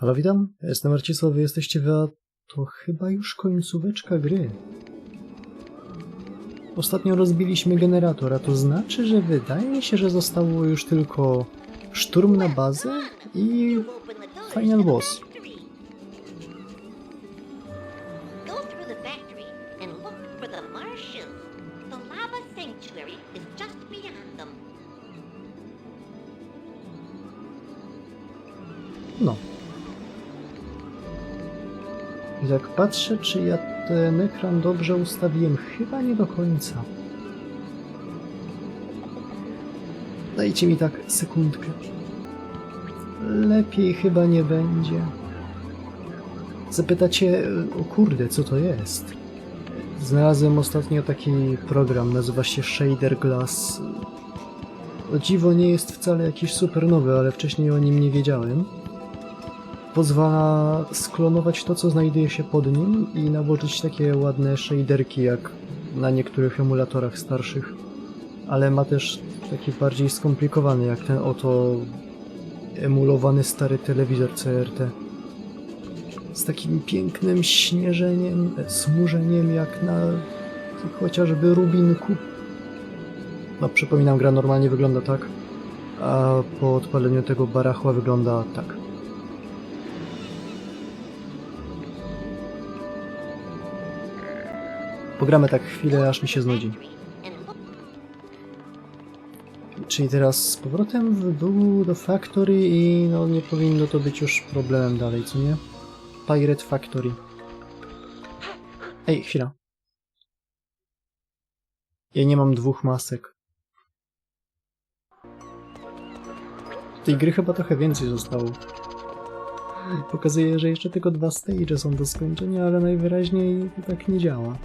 Halo, witam. Jestem Marcisław, wy jesteście w... a To chyba już końcóweczka gry. Ostatnio rozbiliśmy generator, a to znaczy, że wydaje mi się, że zostało już tylko szturm na bazę i final boss. Patrzę, czy ja ten ekran dobrze ustawiłem. Chyba nie do końca. Dajcie mi tak sekundkę. Lepiej chyba nie będzie. Zapytacie, o kurde, co to jest? Znalazłem ostatnio taki program, nazywa się Shader Glass. O dziwo nie jest wcale jakiś super nowy, ale wcześniej o nim nie wiedziałem pozwala sklonować to, co znajduje się pod nim i nałożyć takie ładne shaderki, jak na niektórych emulatorach starszych. Ale ma też taki bardziej skomplikowany, jak ten oto emulowany stary telewizor CRT. Z takim pięknym śnieżeniem, smurzeniem, jak na chociażby Rubinku. No, przypominam, gra normalnie wygląda tak, a po odpaleniu tego barachła wygląda tak. Pogramy tak chwilę, aż mi się znudzi. Czyli teraz z powrotem w dół do Factory i no nie powinno to być już problemem dalej, co nie? Pirate Factory. Ej, chwila. Ja nie mam dwóch masek. Tej gry chyba trochę więcej zostało. Pokazuje, że jeszcze tylko dwa stage są do skończenia, ale najwyraźniej tak nie działa.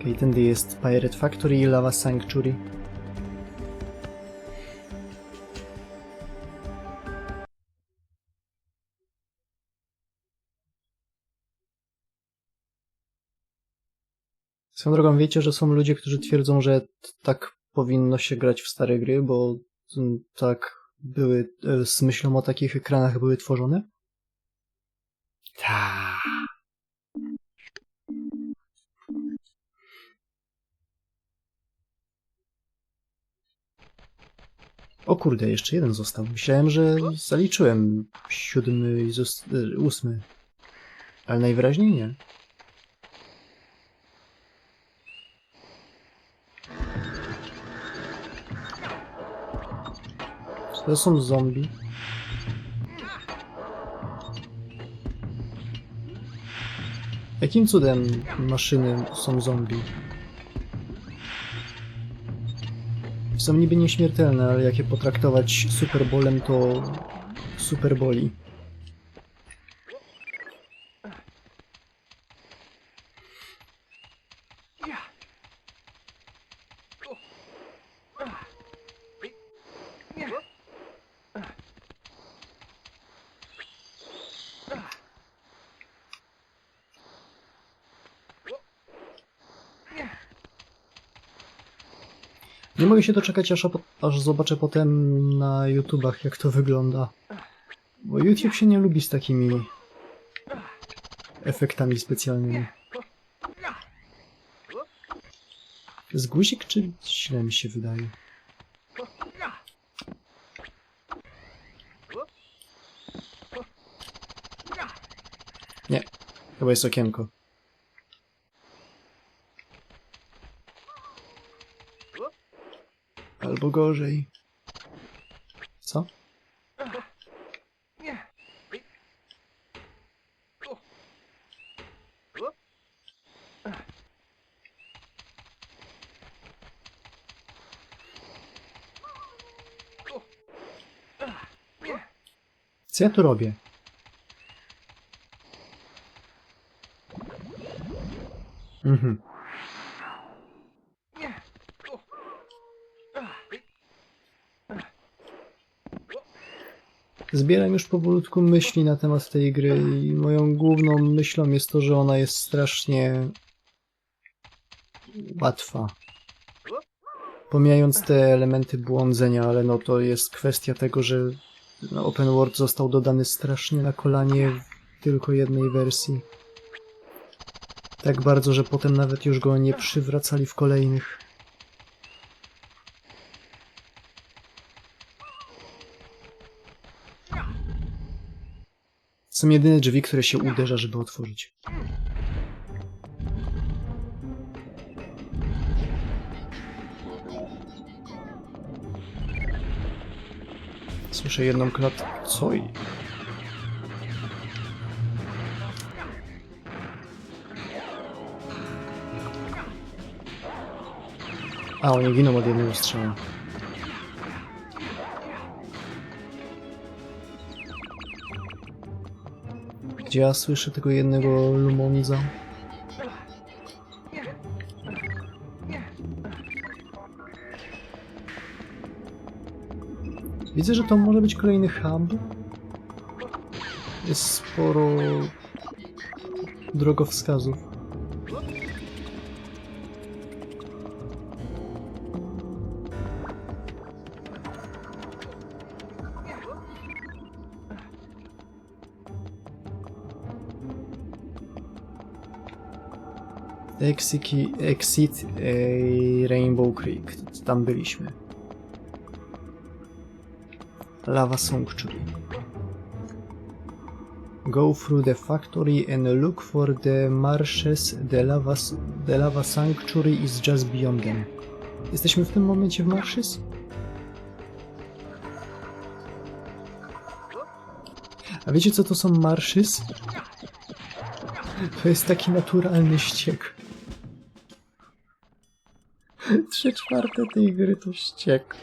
Okej, tędy jest Pirate Factory i Lava Sanctuary. Swoją drogą wiecie, że są ludzie, którzy twierdzą, że tak powinno się grać w stare gry, bo mm, tak były, e, z myślą o takich ekranach były tworzone? Tak. O kurde, jeszcze jeden został. Myślałem, że zaliczyłem siódmy i e, ósmy. Ale najwyraźniej nie. Czy to są zombie? Jakim cudem maszyny są zombie? Są niby nieśmiertelne, ale jak je potraktować superbolem, to superboli. Nie mogę się doczekać, aż, aż zobaczę potem na YouTubach, jak to wygląda. Bo YouTube się nie lubi z takimi efektami specjalnymi. Z guzik, czy źle mi się wydaje? Nie, chyba jest okienko. Albo gorzej. Co? Co ja tu robię? Mhm. Zbieram już powolutku myśli na temat tej gry i moją główną myślą jest to, że ona jest strasznie łatwa. Pomijając te elementy błądzenia, ale no to jest kwestia tego, że no, Open World został dodany strasznie na kolanie w tylko jednej wersji. Tak bardzo, że potem nawet już go nie przywracali w kolejnych. Są jedyne drzwi, które się uderza, żeby otworzyć. Słyszę jedną klatkę. Co. A, oni giną od jednego strzału. Gdzie ja słyszę tego jednego Lumonza? Widzę, że to może być kolejny hub. Jest sporo drogowskazów. Exiki, exit e, Rainbow Creek. Tam byliśmy. Lava Sanctuary. Go through the factory and look for the marshes. The lava, the lava Sanctuary is just beyond them. Jesteśmy w tym momencie w marshes? A wiecie co to są marshes? To jest taki naturalny ściek. Trzy czwarte tej gry to ściek.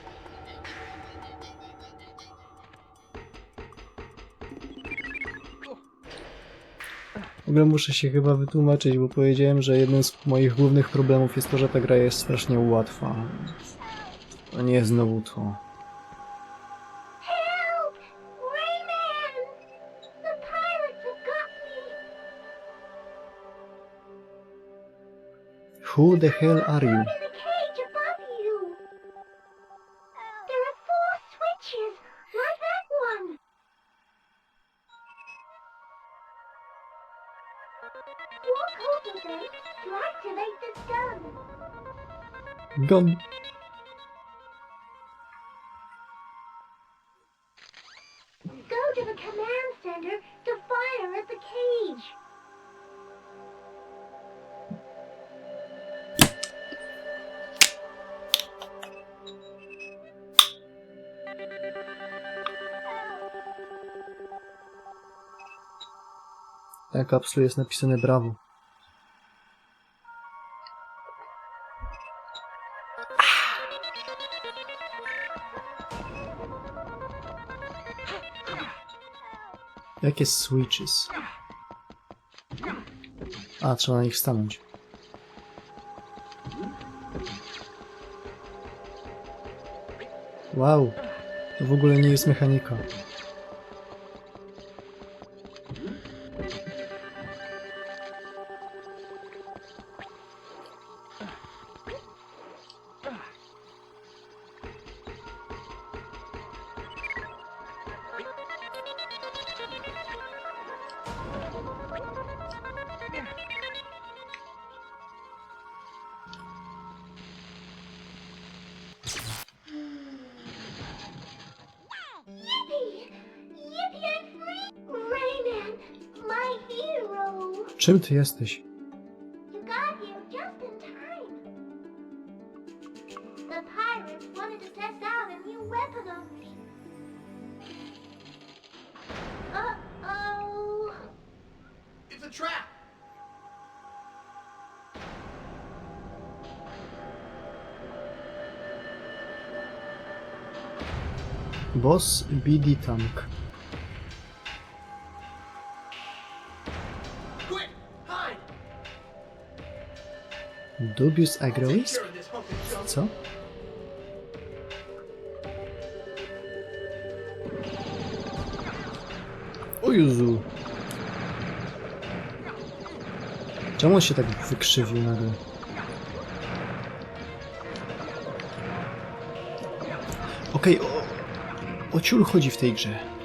W ogóle muszę się chyba wytłumaczyć, bo powiedziałem, że jednym z moich głównych problemów jest to, że ta gra jest strasznie łatwa. To nie jest znowu to. Who the hell are you? Gon. Go to the command center to fire at the cage. Na kapslu jest napisane brawo. Jakie switches? A, trzeba na nich stanąć. Wow, to w ogóle nie jest mechanika. Czym ty jesteś? You got here just in time. The pirates wanted to test out a new weapon on me. Uh-oh. It's a trap! Boss BD Tank. Quick! Of junk. Co? O Jezu. Czemu on się tak wykrzywił nagle? Okej, o, o ciul chodzi w tej grze.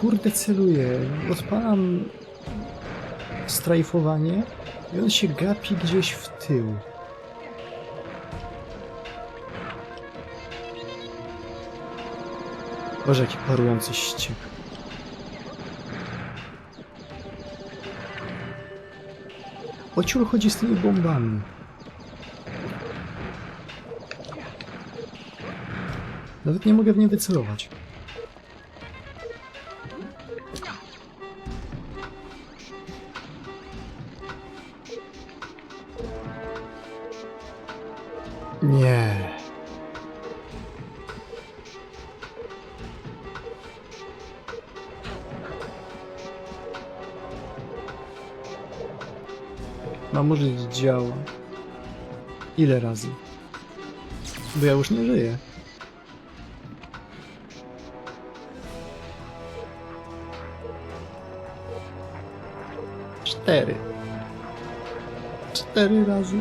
Kurde celuje? Odpalam strajfowanie i on się gapi gdzieś w tył. Boże, jaki parujący ściek. O ciul chodzi z tymi bombami. Nawet nie mogę w nie wycelować. Mam użyć działa. Ile razy? Bo ja już nie żyję. Cztery. Cztery razy.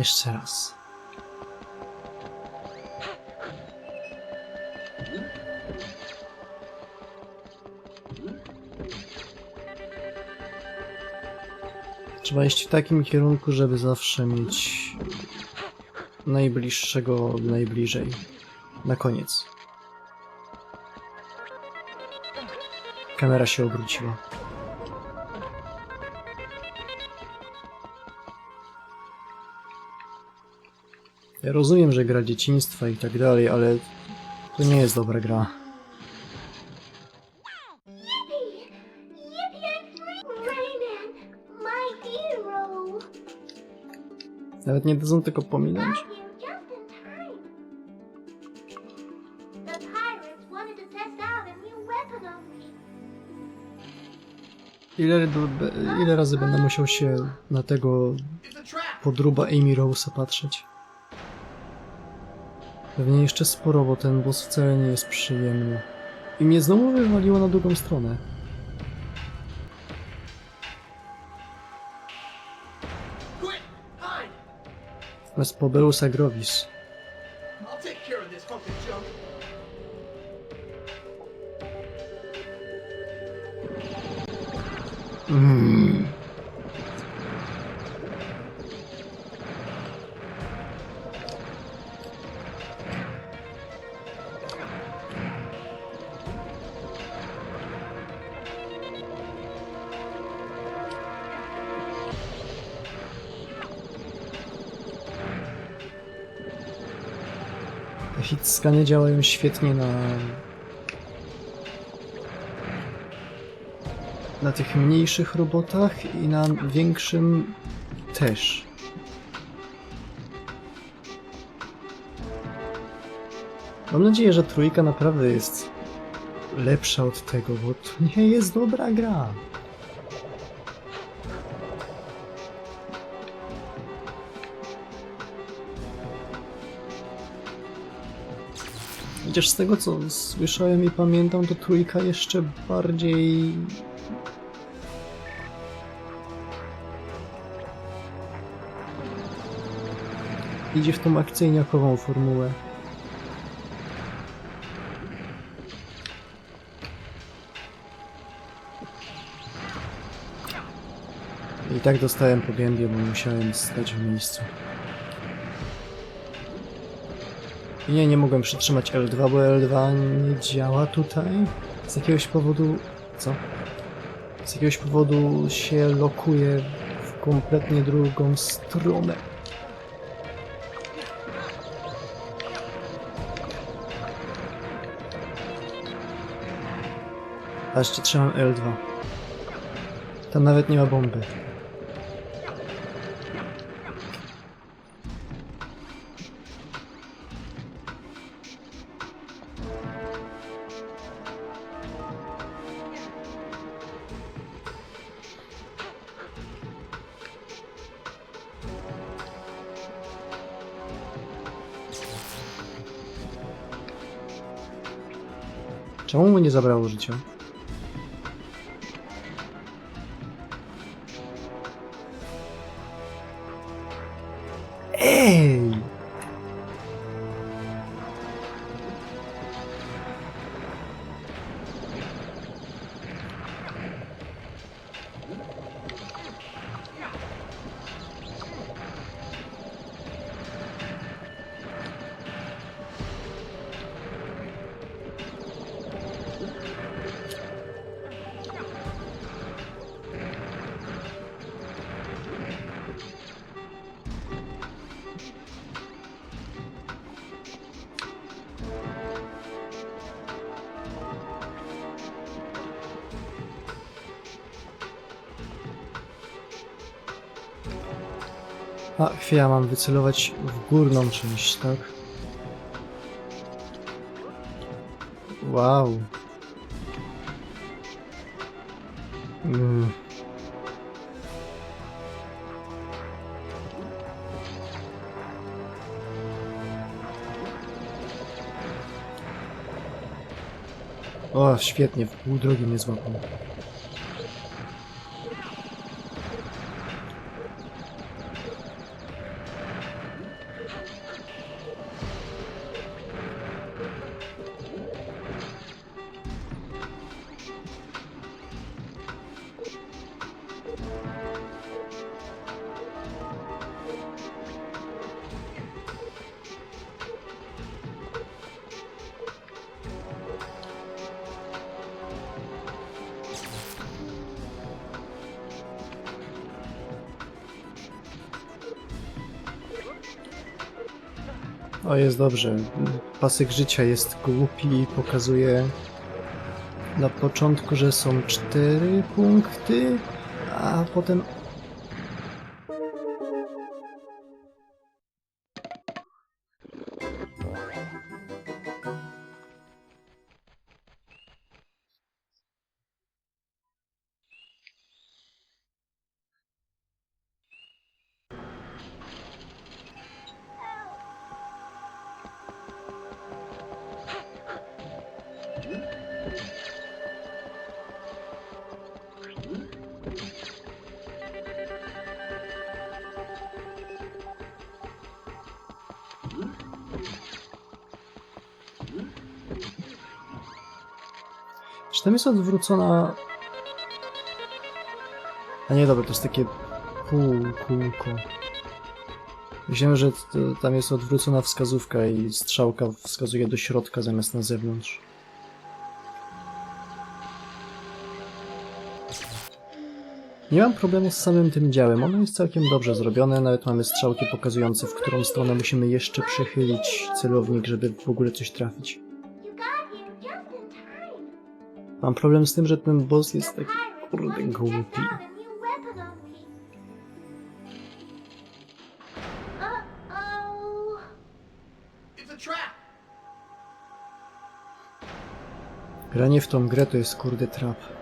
Jeszcze raz. Trzeba iść w takim kierunku, żeby zawsze mieć najbliższego najbliżej. Na koniec. Kamera się obróciła. Ja rozumiem, że gra dzieciństwa i tak dalej, ale to nie jest dobra gra. Nawet nie dadzą tego pominąć. Ile, ile razy będę musiał się na tego podruba Amy Rose'a patrzeć? Pewnie jeszcze sporo, bo ten boss wcale nie jest przyjemny. I mnie znowu wywaliło na drugą stronę. Quick! Hide! Bez hitskany działają świetnie na na tych mniejszych robotach i na większym też. Mam nadzieję, że trójka naprawdę jest lepsza od tego, bo to nie jest dobra gra. Chociaż z tego co słyszałem i pamiętam, to trójka jeszcze bardziej idzie w tą akcyjniakową formułę. I tak dostałem po gębie, bo musiałem stać w miejscu. I nie, nie mogłem przytrzymać L2, bo L2 nie działa tutaj. Z jakiegoś powodu... co? Z jakiegoś powodu się lokuje w kompletnie drugą stronę. A jeszcze trzymam L2. Tam nawet nie ma bomby. Czemu mu nie zabrało A, chwila, mam wycelować w górną część, tak? Wow. Mm. O, świetnie, w pół drogi mnie złapał. O, jest dobrze. Pasek życia jest głupi i pokazuje na początku, że są cztery punkty, a potem... tam jest odwrócona... A nie, dobra, to jest takie półkółko. Myślałem, że tam jest odwrócona wskazówka i strzałka wskazuje do środka zamiast na zewnątrz. Nie mam problemu z samym tym działem. Ono jest całkiem dobrze zrobione. Nawet mamy strzałki pokazujące, w którą stronę musimy jeszcze przechylić celownik, żeby w ogóle coś trafić. Mam problem z tym, że ten boss jest taki kurde głupi. Granie w tą grę to jest kurde trap.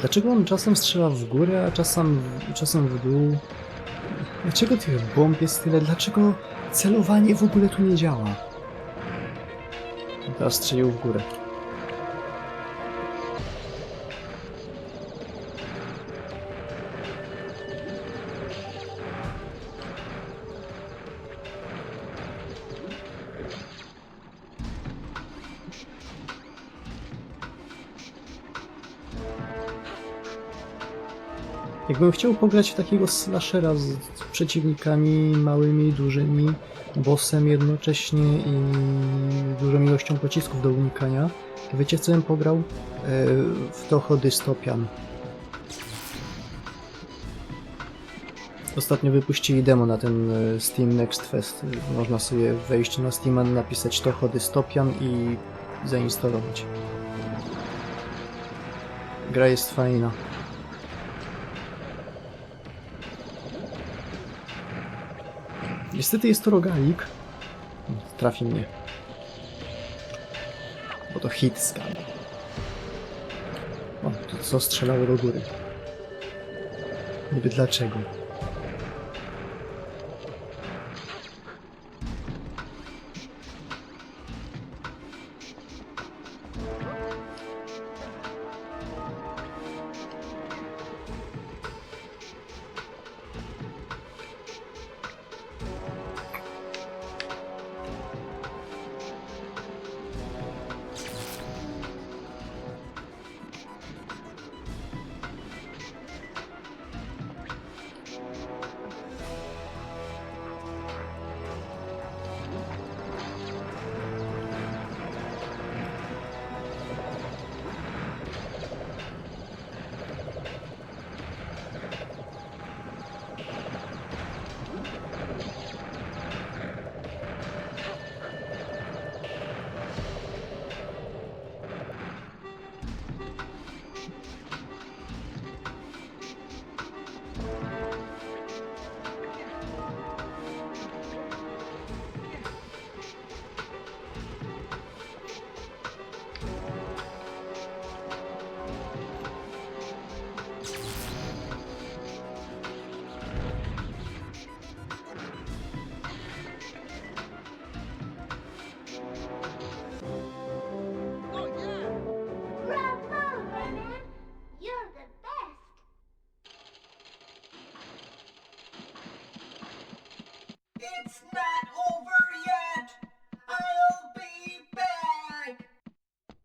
Dlaczego on czasem strzela w górę, a czasem, czasem w dół? Dlaczego tych bomb jest tyle? Dlaczego celowanie w ogóle tu nie działa? Teraz strzelił w górę. Jakbym chciał pograć w takiego slashera z przeciwnikami małymi, dużymi, bossem jednocześnie i dużą ilością pocisków do unikania, to wiecie co bym pograł? E, w Toho Dystopian. Ostatnio wypuścili demo na ten e, Steam Next Fest. Można sobie wejść na Steama, napisać Toho Dystopian i zainstalować. Gra jest fajna. Niestety jest to rogalik. Trafi mnie. Bo to hit scan. O, to co strzelało do góry. Niby dlaczego?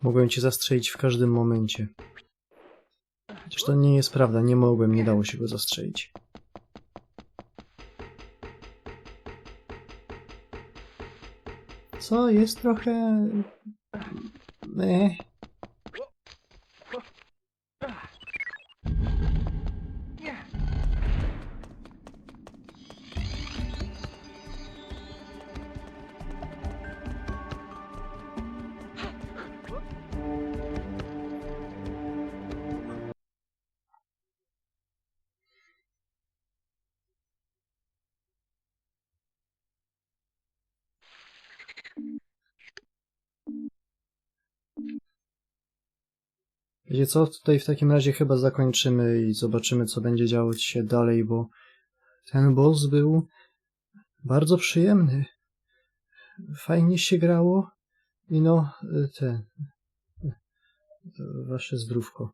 Mogłem cię zastrzelić w każdym momencie. Chociaż to nie jest prawda, nie mogłem, nie dało się go zastrzelić. Co, jest trochę... Eh. Wiecie co, tutaj w takim razie chyba zakończymy i zobaczymy, co będzie działo się dalej, bo ten boss był bardzo przyjemny. Fajnie się grało i no, te, wasze zdrówko.